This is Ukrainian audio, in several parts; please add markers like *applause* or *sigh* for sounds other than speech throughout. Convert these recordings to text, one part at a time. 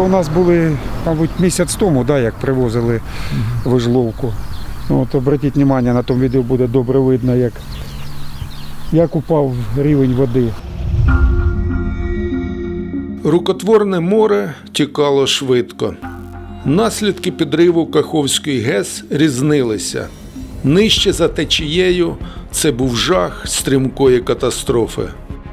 у нас були, мабуть, місяць тому, да, як привозили вижловку. Ну, от обратіть увагу, на тому відео буде добре видно, як, як упав рівень води. Рукотворне море тікало швидко. Наслідки підриву Каховської ГЕС різнилися. Нижче за течією це був жах стрімкої катастрофи.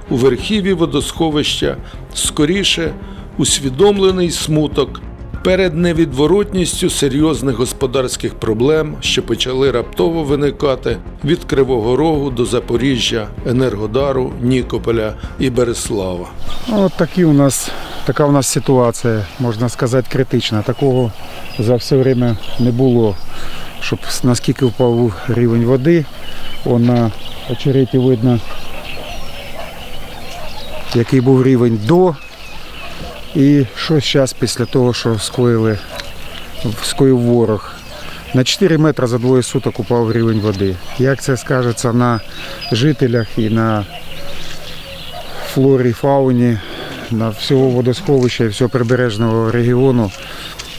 У верхіві водосховища скоріше усвідомлений смуток перед невідворотністю серйозних господарських проблем, що почали раптово виникати від Кривого Рогу до Запоріжжя, Енергодару, Нікополя і Береслава. От такі у нас, така у нас ситуація, можна сказати, критична. Такого за все время не було, щоб наскільки впав рівень води. Он на очереті видно, який був рівень до. І що зараз після того, що скоїли, скоїв ворог. На 4 метри за двоє суток упав рівень води. Як це скажеться на жителях і на флорі, фауні, на всього водосховища і всього прибережного регіону,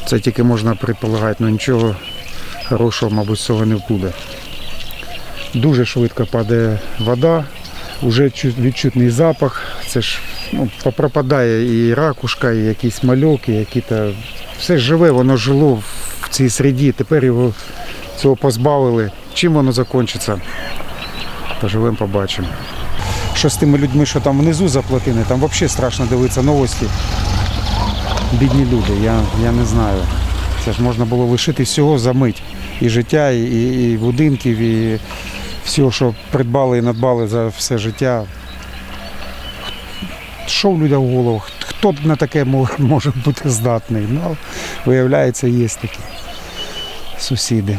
це тільки можна предполагати, але нічого хорошого, мабуть, з цього не буде. Дуже швидко падає вода, вже відчутний запах. Це ж ну, пропадає і ракушка, і якісь мальоки, які то все живе, воно жило в цій середі. Тепер його цього позбавили. Чим воно закінчиться? Поживемо, побачимо. Що з тими людьми, що там внизу заплатили, там взагалі страшно дивитися новості. Бідні люди, я, я не знаю. Це ж можна було лишити всього за мить. І життя, і, і будинків, і всього, що придбали і надбали за все життя. Що в людях в голову? Хто б на таке може бути здатний? Ну, виявляється, є такі сусіди.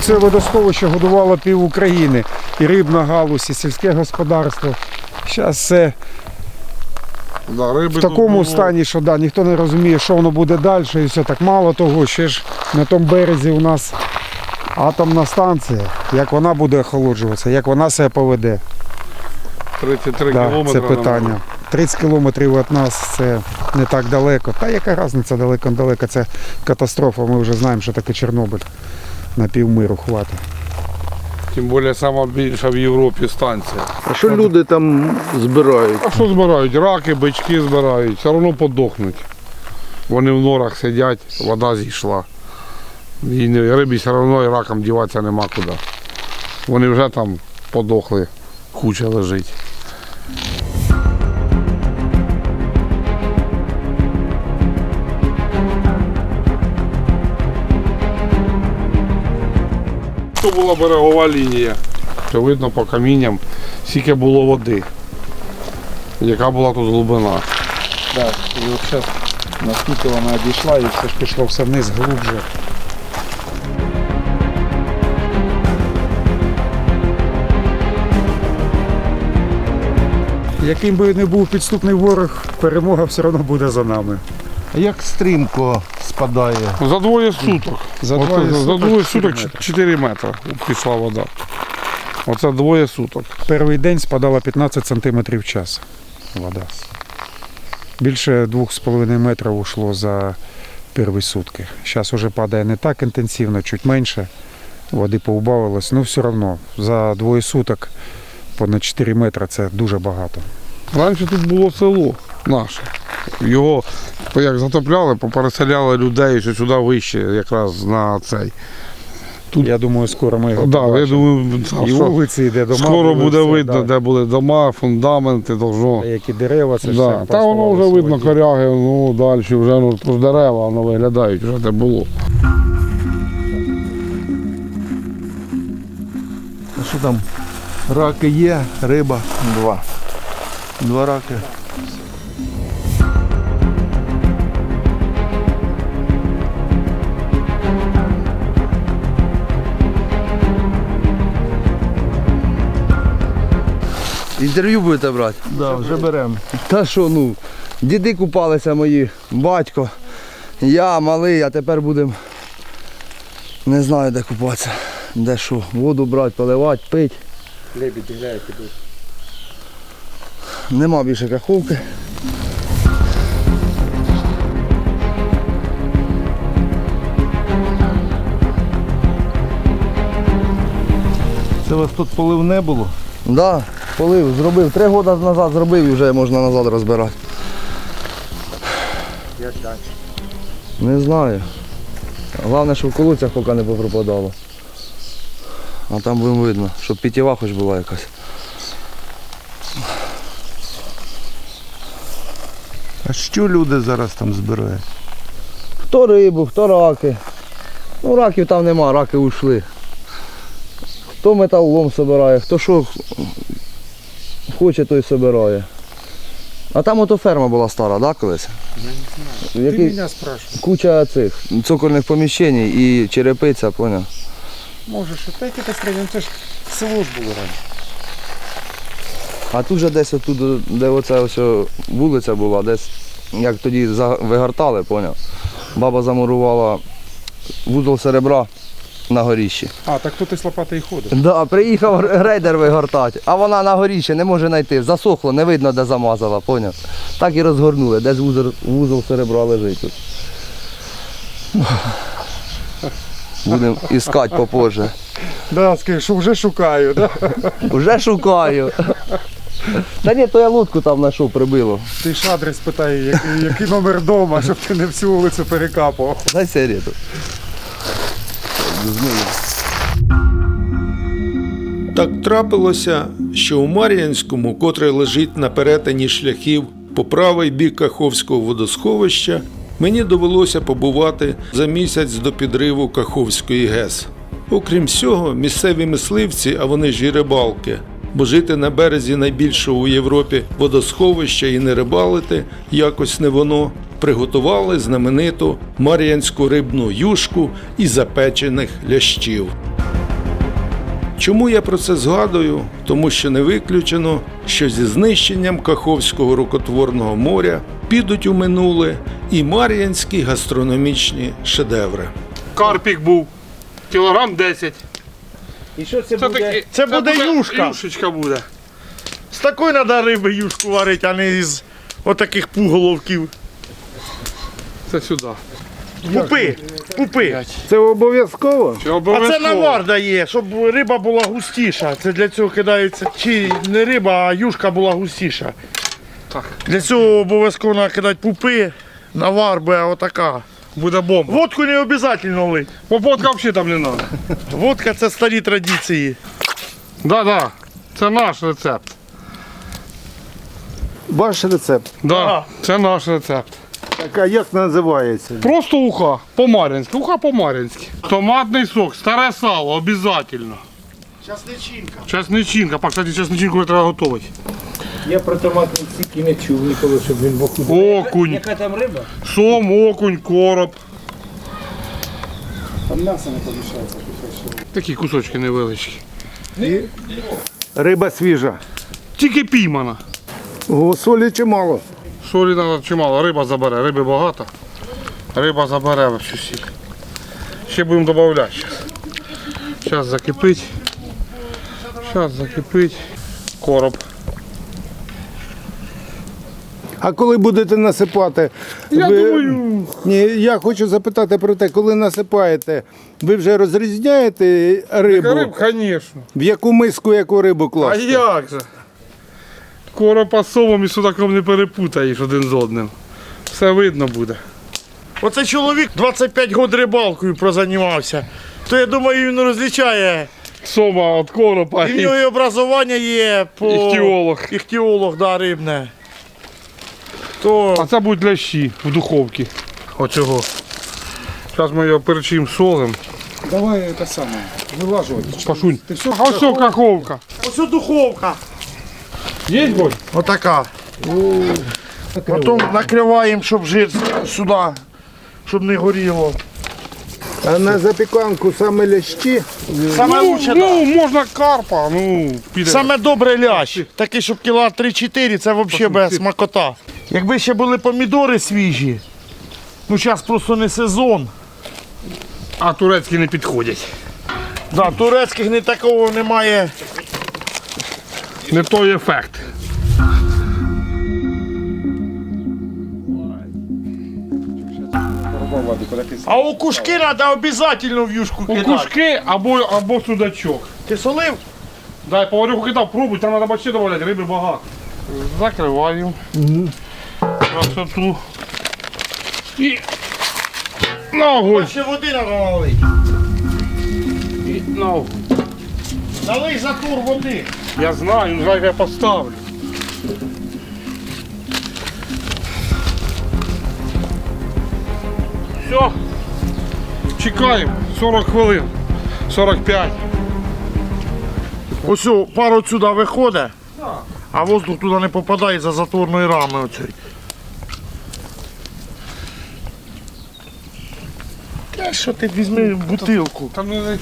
Це водосховище годувало пів України. І рибна галузь, і сільське господарство. Зараз все Да, риби в такому стані, що да, ніхто не розуміє, що воно буде далі. І все так мало того, ще ж на тому березі у нас атомна станція. Як вона буде охолоджуватися, як вона себе поведе. 33 Да, кілометри. це питання. 30 кілометрів від нас це не так далеко. Та яка різниця далеко-далеко, це катастрофа. Ми вже знаємо, що таке Чорнобиль. На півмиру хватить. Тим більше сама більша в Європі станція. А що люди там збирають? А що збирають? Раки, бички збирають, все одно подохнуть. Вони в норах сидять, вода зійшла. І рибі все одно і раком діватися нема куди. Вони вже там подохли, куча лежить. Була берегова лінія. Це видно по камінням, скільки було води. Яка була тут глибина. Так, і от зараз наскільки вона дійшла і все ж пішло все вниз глубже. Яким би не був підступний ворог, перемога все одно буде за нами. Як стрімко спадає? За двоє суток. За Оце двоє за, за суток двоє суток 4 метри пішла вода. Оце двоє суток. Перший день спадала 15 см в час вода. Більше 2,5 метрів ушло за перші сутки. Зараз вже падає не так інтенсивно, чуть менше. Води поубавилось, ну все одно за двоє суток понад 4 метри це дуже багато. Раніше тут було село наше. Його як затопляли, попереселяли людей що сюди вище, якраз на цей. Я думаю, скоро ми його Да, я думаю, та, І що вулиці, і де дома. скоро були, буде видно, да. де були дома, фундаменти, должно. Які дерева, це Да. все Та воно вже видно воді. коряги, ну далі вже ну, ж дерева, воно виглядають, вже де було. А що там? Раки є, риба. Два. Два раки. Інтерв'ю будете брати? Да, вже беремо. Та що, ну, діди купалися мої, батько. Я малий, а тепер будемо. Не знаю де купатися. Де що, воду брати, поливати, пити. Лебеді, гляють ідуть. Нема більше каховки. Це у вас тут полив не було? Да, полив, зробив. Три роки назад зробив і вже можна назад розбирати. Як далі? Не знаю. Головне, щоб в колодцях поки не попропадало. А там будемо видно, щоб пітєва хоч була якась. А що люди зараз там збирають? Хто рибу, хто раки. Ну раків там нема, раки ушли. Хто металолом собирає, хто що хоче, той собирає. А там ото ферма була стара, да, колись? Ти Який... мене спрашиваєш. Куча цих цокольних поміщень і черепиця, поняв? Може, що так це стріляємо, це ж село ж було раніше. А тут же десь отут, де оця ось о вулиця була, десь як тоді за- вигортали, поняв? Баба замурувала вузол серебра на горіщі. А, так тут і з лопатою ходить. Да, приїхав рейдер вигортати, а вона на горіщі не може знайти. Засохло, не видно, де замазала, поняв? Так і розгорнули, десь вузол, вузол серебра лежить тут. Будемо іскати попозже. Да, скажи, що вже шукаю, да? Уже шукаю. Та ні, то я лодку там знайшов, прибило. Ти ж адрес питає, який, який номер дома, щоб ти не всю вулицю перекапував. Дай сигарету. Так трапилося, що у Мар'янському, котре лежить на перетині шляхів по правий бік Каховського водосховища, мені довелося побувати за місяць до підриву Каховської ГЕС. Окрім всього, місцеві мисливці, а вони ж і рибалки, бо жити на березі найбільшого у Європі водосховища і не рибалити якось не воно, приготували знамениту мар'янську рибну юшку і запечених лящів. Чому я про це згадую? Тому що не виключено, що зі знищенням Каховського рукотворного моря підуть у минуле і мар'янські гастрономічні шедеври. Карпік був. Кілограм 10. І що це, Це, таки, Це буде юшка. Юшечка буде. З такої треба риби юшку варити, а не із отаких пуголовків. Це сюди. Пупи, пупи. Це обов'язково? А це навар дає, щоб риба була густіша. Це для цього кидається чи не риба, а юшка була густіша. Так. Для цього обов'язково треба кидати пупи, навар буде отака. Буде бомба. Водку не обов'язково лить. Попотка взагалі там не треба. Водка це старі традиції. Да, да. Це наш рецепт. Ваш рецепт. Да, це наш рецепт. Так, а як називається? Просто уха по-мар'їнськи. Уха по-мар'їнськи. Томатний сок, старе сало, обов'язково. Часничинка. Чесничинка. Па, кстати, чесничинку треба готувати. Я про томатний сік і не чув ніколи, щоб він був Окунь, Яка там риба? сом, окунь, короб. Там м'ясо не помішається. Такі кусочки невеличкі. Риба свіжа. Тільки піймана. О, солі чимало. Солі треба чимало, риба забере, риби багато. Риба забере всю сік. Ще будемо додавати зараз. Зараз закипить. Зараз закипить. Короб. А коли будете насипати? Я думаю, Ні, я хочу запитати про те, коли насипаєте, ви вже розрізняєте рибу, риб, звісно. в яку миску яку рибу А як же? Коропа з совом і судаком не перепутаєш один з одним. Все видно буде. Оце чоловік 25 років рибалкою прозанімався. То я думаю, він розлічає. Сома від коропа І в нього і образування є по іхтіолог. іхтіолог, да, рибне. То А це будуть лящі в духовці. Оцього. Зараз ми його перчимо солим. Давай це саме. Вилажувати. Пашунь. Ти все А ось ця каховка. ось духовка. Є боль? Отака. Потім накриваємо, щоб жир сюди, щоб не горіло. А на запіканку саме лящі. Саме Ну, лучше, ну, можна карпа, ну, піде. Саме добре лящ. Такий, щоб кіла 3-4, це взагалі без смакота. Якби ще були помідори свіжі, Ну зараз просто не сезон. А турецькі не підходять. Да, турецьких не такого немає. Не той ефект. А у кушки треба обов'язково в юшку У кидати. кушки або, або судачок. Ти солив? Дай поварюху кидав, пробуй, там треба бачити додавати, риби багато. Закриваю. Красоту. І на огонь. Ще води треба налити. І на огонь. Налий затур води. Я знаю, ну зараз я поставлю. Все. Чекаємо 40 хвилин. 45. Ось о, пар от сюди виходить, а воздух туди не попадає за затворної рами оцей. Та що ти візьми бутилку? Там не не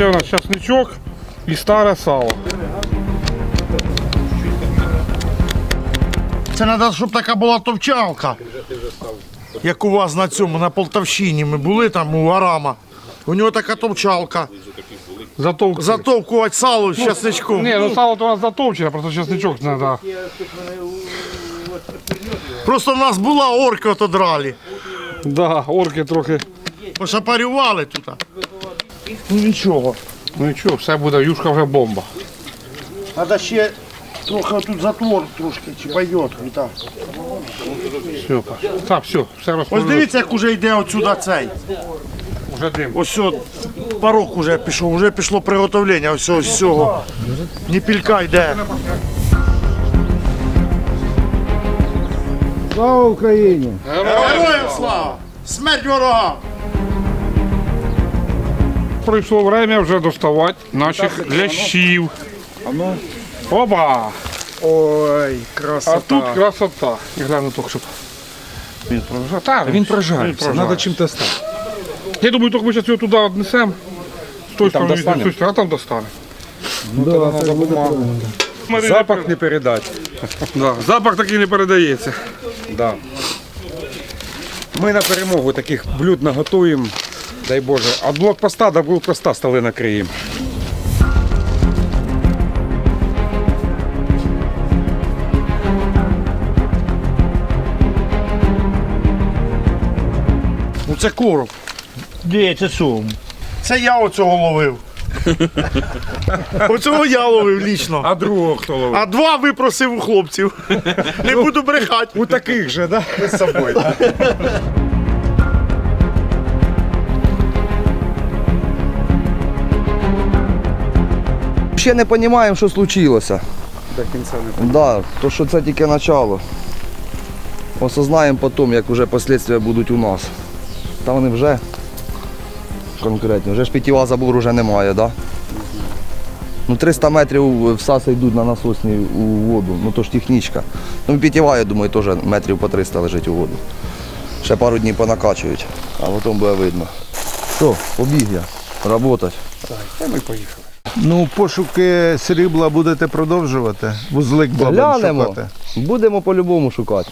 чую. У нас часничок і старе сало. Це треба, щоб така була товчалка. Як у вас на цьому, на Полтавщині. Ми були там у Арама. У нього така товчалка. Затовк. Затовкувати сало з часничком. Ні, ну сало то у нас затовчене, просто часничок треба. Просто в нас була орка отодрали. Да, орки трохи. Пошапарювали тут. Ну нічого. Ну нічого, все буде, юшка вже бомба. Треба ще трохи тут затвор трошки, чи пайот. Так. Все, так, все, все Ось дивіться, як уже йде отсюди цей. Вже дим. Ось от порог уже пішов, вже пішло приготовлення ось ось цього. Ніпілька йде. Слава Україні! Героям слава! Смерть ворогам! Прийшло время вже доставати наших лящів. Оба! Ой, красота. А тут красота. І гляну тільки, щоб він прожав. Та, Він прожарився, треба чим-то стати. Я думаю, тільки ми зараз його туди віднесемо. З тої сторони, з тої сторони, а там достане. Запах не передати. Да, запах такий не передається. Да. Ми на перемогу таких блюд наготуємо. Дай Боже. От блокпоста до блокпоста столи накриємо. Ну це короб. Де це сум? Це я оцього ловив. Оцього я ловив лічно. А другого хто ловив? А два випросив у хлопців. Не буду брехати. У таких же, так? да? з собою. Ще не розуміємо, що случилося. До кінця не Да, то що це тільки начало. Осознаємо потім, як вже послідствия будуть у нас. Та вони вже конкретні. Вже ж питєва забору вже немає, да? Ну 300 метрів всаси йдуть на насосні у воду, ну то ж технічка. Ну питєва, я думаю, теж метрів по 300 лежить у воду. Ще пару днів понакачують, а потім буде видно. Що, побіг я, работать. Ну, пошуки срібла будете продовжувати? Вузлик бабин Глянемо. шукати? Будемо по-любому шукати.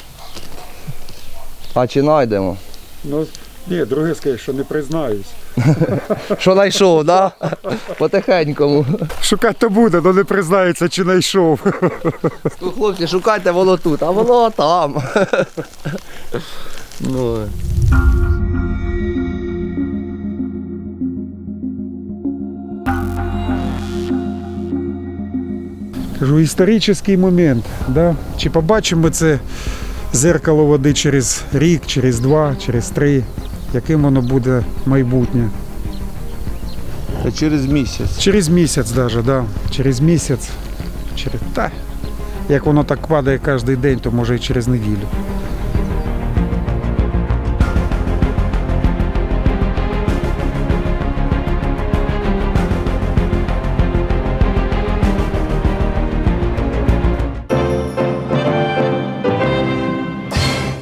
А чи знайдемо? Ну, ні, друге скаже, що не признаюсь. *laughs* Що знайшов, да? Потихенькому. Шукати то буде, але не признається, чи знайшов. Ну, хлопці, шукайте воно тут, а воно там. ну. Кажу, історичний момент. Да? Чи побачимо ми це зеркало води через рік, через два, через три, яким воно буде майбутнє. Та через місяць. Через місяць навіть, да. через місяць. Через... Та, як воно так падає кожен день, то може і через неділю.